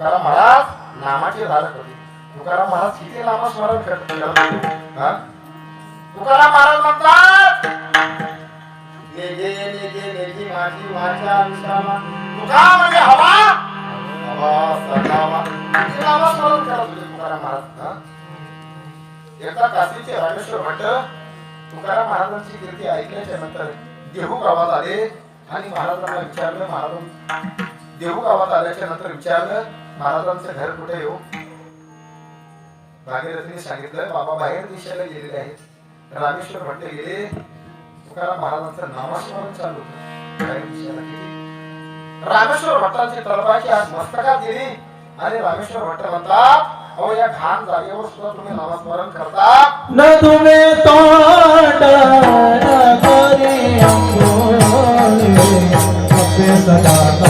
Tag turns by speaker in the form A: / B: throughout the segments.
A: तुकाराम महाराज नामाचे धारक होते तुकाराम महाराज किती नामस्मरण करत होते? हा? तुकाराम महाराज म्हणतात नेगे नेगे नेगे माझी माझ्या विश्रामा तुका म्हणजे हवा हवा सदावा किती नामस्मरण करत होते तुकाराम महाराज हा? एकदा काशीचे रामेश्वर भट्ट तुकाराम महाराजांची कीर्ती ऐकल्याच्या नंतर देहू गावात आले आणि महाराजांना विचारलं महाराज देहू गावात आल्याच्यानंतर विचारलं महाराजांचं घर कुठे येऊ हो? भागीरथीने सांगितलं बाबा बाहेर दिशेला गेलेले आहेत. रामेश्वर भट्ट गेले तुकाराम महाराजांचं नामस्मरण चालू होतं. बाहेर दिशेला रामेश्वर भट्टांची तळपाची आज मस्तकात गेली. आणि रामेश्वर भट्ट म्हणतात अहो या घाण जागेवर सुद्धा तुम्ही नामस्मरण करता?
B: न तुम्ही तोंड करी सदा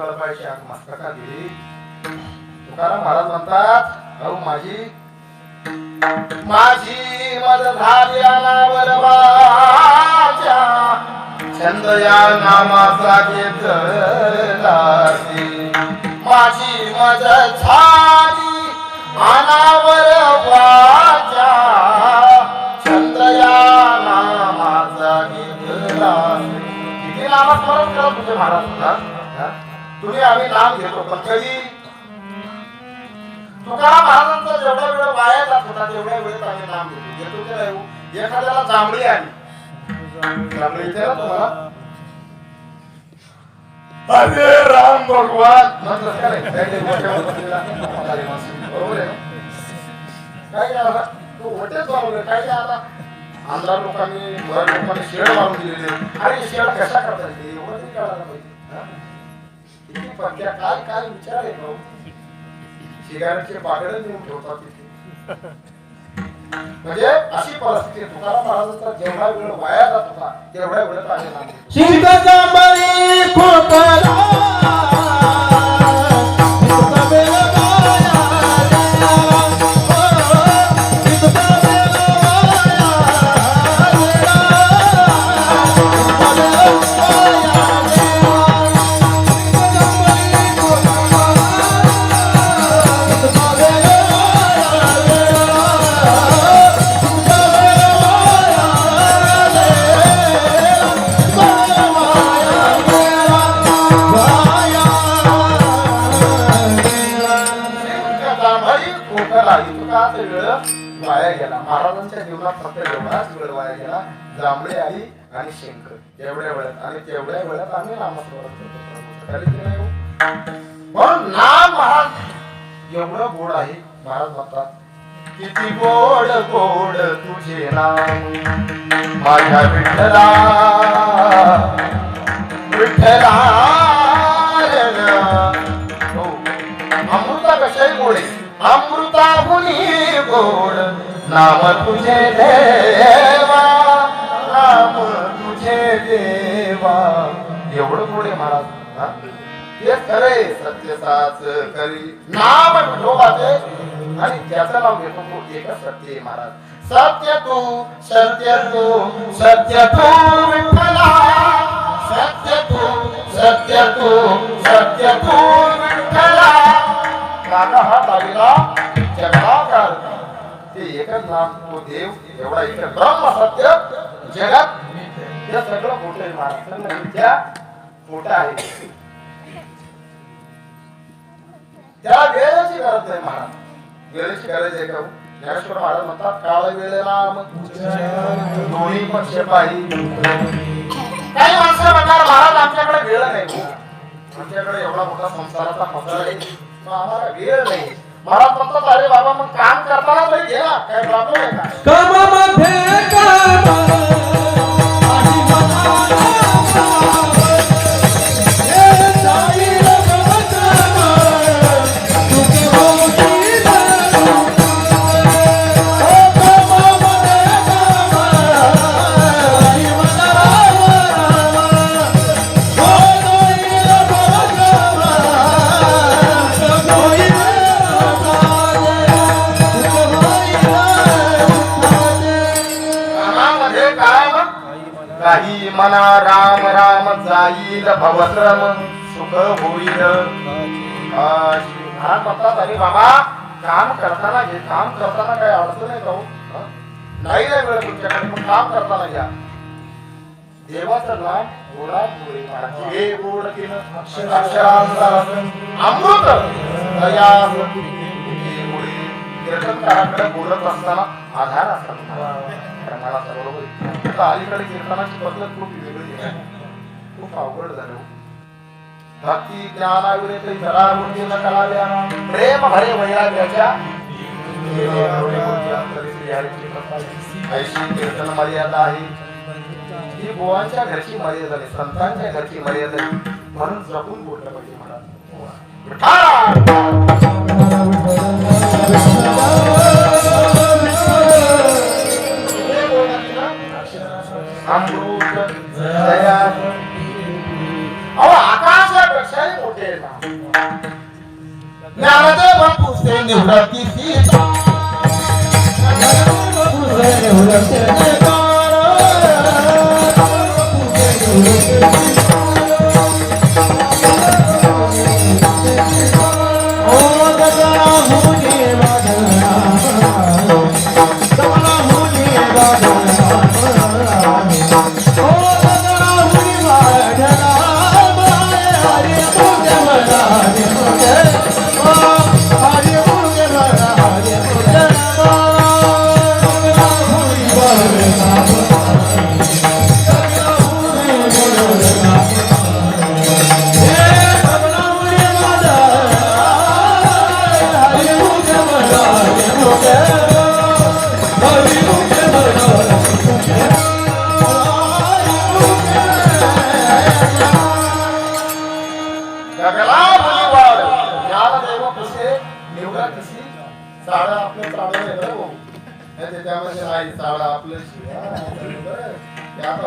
A: रामेश्वर भट्टांची तळपायची दिली. तुकाराम महाराज म्हणतात अहो माझी माझी मद झाल्या बलवाच्या छंद या नामाचा घेतलासी माझी मद झाली आम्ही नाम घेतो पण कधी तुकाराम महाराजांचा जेवढा वेळ वाया जात होता तेवढ्या वेळेत आम्ही नाम घेतो. घेतो की हो? एखाद्याला जांभळी आली. जांभळी तुम्हाला अरे राम भगवान. काय बरोबर आहे काय काय तू आमदार लोकांनी बऱ्याच लोकांनी शेड मारून दिलेले. अरे शेळ शेड कशा करता येते? पक्क्या काय काय विचार आहे भाऊ? सिगारेटचे पागडे नेऊन ठेवतात तिथे. म्हणजे अशी परिस्थिती तुकाराम महाराजांचा जेवढा वेळ वाया जात होता तेवढ्या वेळेत आले नाही.
B: वाया गेला.
A: महाराजांच्या जीवनात फक्त एवढाच वेळ वाया गेला. जांभळी आई आणि शंकर. एवढ्या वेळात आणि तेवढ्या वेळात आम्ही नामस्मरण म्हणून नाम महाराज एवढं गोड आहे. महाराज म्हणतात किती गोड गोड तुझे नाम. माझ्या विठ्ठला विठ्ठला गोड नाम तुझे देवा नाम तुझे देवा। एवढं गोडे महाराज हा? ते खरे सत्य साच करी। नाम विठोबाचे आणि त्याचं नाव घेतो तो एकच सत्य आहे महाराज। सत्य तू सत्य तू सत्य तू विठ्ठला। सत्य तू सत्य तू सत्य तू विठ्ठला। काका हा दाविला जगदाकार ते एकच नाम तो देव एवढा एक ब्रह्म सत्य जगात हे सगळं मोठं आहे महाराष्ट्राला विद्या मोठं आहे. त्या वेळेची गरज आहे महाराज. वेळेची गरज आहे का हो? ज्ञानेश्वर महाराज म्हणतात काळ वेळेला दोन्ही पक्ष पाहिजे काही माणसं म्हणणार महाराज आमच्याकडे वेळ नाही. आमच्याकडे एवढा मोठा संसाराचा मसाला आहे. आम्हाला वेळ नाही. मला म्हणतात अरे बाबा मग काम करताना तरी घे ना काय प्रॉब्लेम आहे का? राम जाईल भवश्रम सुख होईल. अशी महाराज म्हणतात अरे बाबा काम करताना घे काम करताना काही अडचण आहे का हो? नाही नाही वेळ तुमच्याकडे पण काम करताना घ्या. देवाचं नाम गोडा गोडी महाराज. हे गोड तिनं अमृत दया कीर्तनकाराकडे बोलत असताना आधार असतात. क्रमाला बरोबर अलीकडे कीर्तनाची पद्धत खूप वेगळी आहे. खूप अवघड झालं. भक्ती ज्ञानाविरत जरा मूर्ती न कलाव्या प्रेम भरे वैराग्याच्या. ऐशी कीर्तन मर्यादा आहे. ही बुवांच्या घरची मर्यादा नाही संतांच्या घरची मर्यादा आहे. म्हणून जपून बोललं पाहिजे महाराज अमृत दया आकाशापेक्षाही मोठे आहे ना ज्ञानदेव पुसे निवृत्ती सीता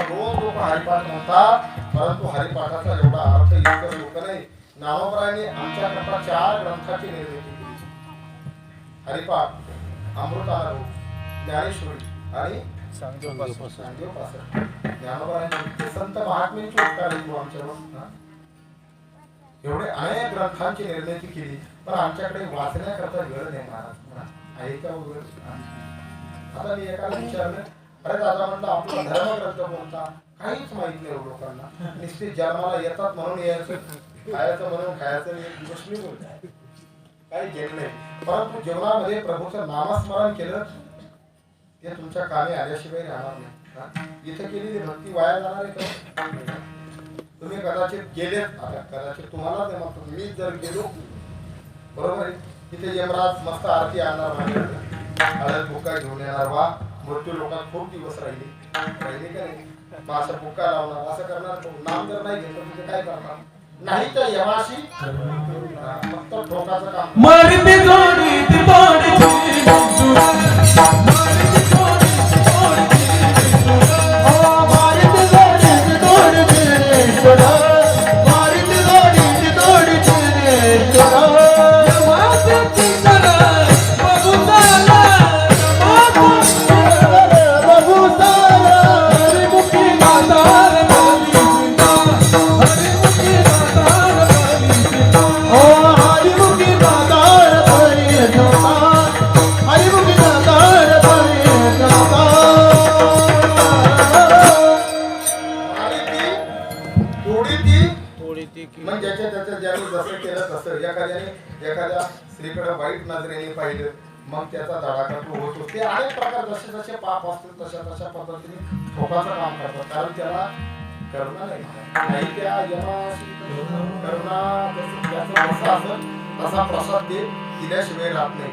A: दोन लोक हरिपाठ म्हणतात परंतु हरिपाठाचा एवढा अर्थ इतकं लोक नाही. आमच्या आमच्याकरता चार ग्रंथाची निर्मिती केली. हरिपाठ अमृतानुभव ज्ञानेश्वरी आणि सांगोपासक संत महात्म्यांची उपकार आमच्यावर एवढे अनेक ग्रंथांची निर्मिती केली पण आमच्याकडे वाचण्याकरता वेळ नाही महाराज आहे का वगैरे? आता मी एकाला विचारलं अरे दादा म्हटलं आपला धर्मग्रंथ कोणता काहीच माहीत नाही लोकांना. नुसते जन्माला येतात म्हणून यायचं खायचं म्हणून खायचं एक दिवस निघून. काही घेत नाही. परंतु जीवनामध्ये प्रभूचं नामस्मरण केलं ते तुमच्या कामी आल्याशिवाय राहणार नाही? इथं केलेली भक्ती वाया जाणार आहे का? तुम्ही कदाचित गेलेत आता कदाचित तुम्हाला नाही म्हणतो मी जर गेलो बरोबर आहे? तिथे यमराज मस्त आरती आणणार माझ्याकडे हळद बुक्का घेऊन येणार वा. मृत्यू लोकात खूप दिवस राहिले. राहिले का नाही? मग असं बुक्का लावणार असं करणार तो नाम जर नाही घेतलं म्हणजे काय करणार? नाही तर यमाशी फक्त ठोकाचं काम.
B: मरते जोडी ती
A: एखाद्याने एखाद्या स्त्रीकडे वाईट नजरेने पाहिलं मग त्याचा धडाका तो होतो. ते अनेक प्रकार जसे जसे पाप असतील तशा तशा पद्धतीने ठोकाचं काम करतात. कारण त्याला करुणा नाही त्या करुणा असेल तसा प्रसाद ते दिल्याशिवाय राहत नाही.